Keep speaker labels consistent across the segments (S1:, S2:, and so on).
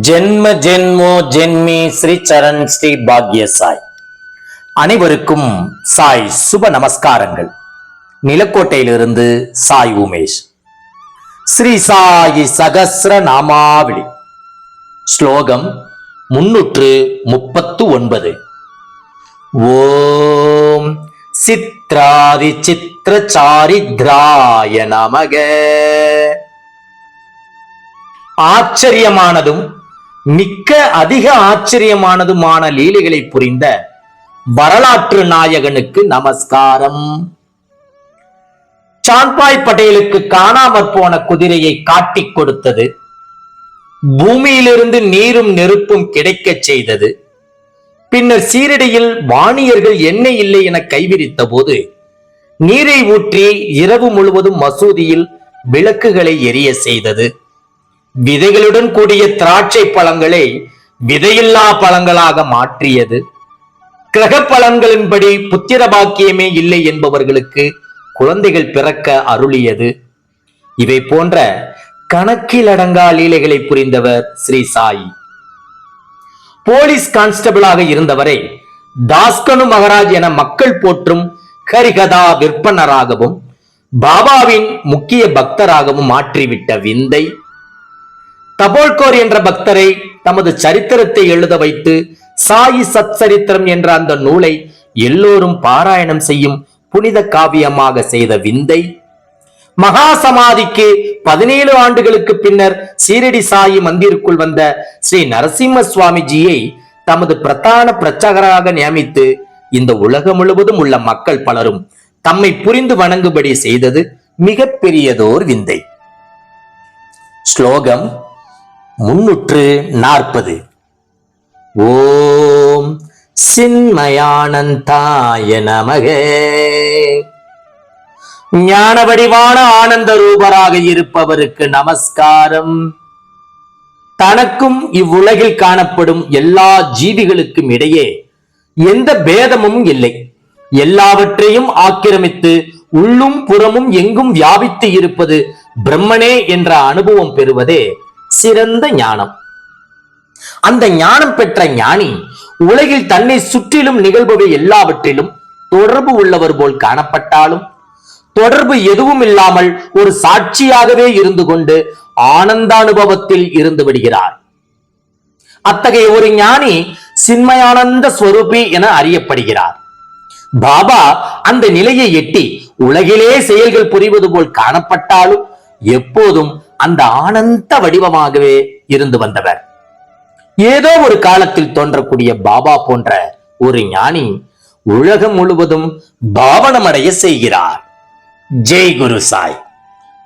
S1: ஜென்ம ஜென்மோ ஜென்மி ஸ்ரீ சரண் ஸ்ரீ பாக்ய சாய் அனைவருக்கும் சாய் சுப நமஸ்காரங்கள். நிலக்கோட்டையிலிருந்து சாய் உமேஷ். ஸ்ரீ சாயி சகசிர நாமாவளி. ஸ்லோகம் முன்னூற்று முப்பத்து ஒன்பது. ஓம் சித்ராதி சித்திர சாரித்ராய நமக. ஆச்சரியமானதும் மிக்க அதிக ஆச்சரியமானதுமான லீலைகளை புரிந்த வரலாற்று நாயகனுக்கு நமஸ்காரம். சாந்பாய் பட்டேலுக்கு காணாமற் போன குதிரையை காட்டிக் கொடுத்தது பூமியிலிருந்து நீரும் நெருப்பும் கிடைக்கச் செய்தது. பின்னர் சீரடியில் வாணியர்கள் எண்ணெய் இல்லை என கைவிரித்த போது நீரை ஊற்றி இரவு முழுவதும் மசூதியில் விளக்குகளை எரிய செய்தது. விதைகளுடன் கூடிய திராட்சை பழங்களை விதையில்லா பழங்களாக மாற்றியது. கிரக பலன்களின்படி புத்திர பாக்கியமே இல்லை என்பவர்களுக்கு குழந்தைகள் பிறக்க அருளியது. இவை போன்ற கணக்கில் அடங்கா லீலைகளை புரிந்தவர் ஸ்ரீ சாயி. போலீஸ் கான்ஸ்டபிளாக இருந்தவரை தாஸ்கனு மகராஜ் என மக்கள் போற்றும் ஹரிகதா விற்பனராகவும் பாபாவின் முக்கிய பக்தராகவும் மாற்றிவிட்ட விந்தை தபோல்கோர் என்ற பக்தரை தமது சரித்திரத்தை எழுத வைத்து சாயி சச்சரித்திரம் என்ற அந்த நூலை எல்லோரும் பாராயணம் செய்யும் புனித காவியமாக செய்த விந்தை. மகா சமாதிக்கு பதினேழு ஆண்டுகளுக்கு பின்னர் சீரடி சாயி மந்திருக்குள் வந்த ஸ்ரீ நரசிம்ம சுவாமிஜியை தமது பிரதான பிரச்சகராக நியமித்து இந்த உலகம் முழுவதும் உள்ள மக்கள் பலரும் தம்மை புரிந்து வணங்கும்படி செய்தது மிகப்பெரியதோர் விந்தை. ஸ்லோகம் முன்னூற்று நாற்பது. ஓம் சின்மயானந்தாய நமக. ஞான வடிவான ஆனந்த ரூபராக இருப்பவருக்கு நமஸ்காரம். தனக்கும் இவ்வுலகில் காணப்படும் எல்லா ஜீவிகளுக்கும் இடையே எந்த பேதமும் இல்லை. எல்லாவற்றையும் ஆக்கிரமித்து உள்ளும் புறமும் எங்கும் வியாபித்து இருப்பது பிரம்மனே என்ற அனுபவம் பெறுவதே சிறந்த ஞானம். அந்த ஞானம் பெற்ற ஞானி உலகில் தன்னை சுற்றிலும் நிகழ்பவை எல்லாவற்றிலும் தொடர்பு உள்ளவர் போல் காணப்பட்டாலும் தொடர்பு எதுவும் இல்லாமல் ஒரு சாட்சியாகவே இருந்து கொண்டு ஆனந்த அனுபவத்தில் இருந்து விடுகிறார். அத்தகைய ஒரு ஞானி சின்மயானந்த ஸ்வரூபி என அறியப்படுகிறார். பாபா அந்த நிலையை எட்டி உலகிலே செயல்கள் புரிவது போல் காணப்பட்டாலும் எப்போதும் அந்த ஆனந்த வடிவமாகவே இருந்து வந்தவர். ஏதோ ஒரு காலத்தில் தோன்றக்கூடிய பாபா போன்ற ஒரு ஞானி உலகம் முழுவதும் பாவனமடைய செய்கிறார். ஜெய் குரு சாய்.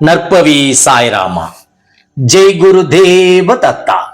S1: நற்பவி சாய்ராமா. ஜெய் குரு தேவ தத்தா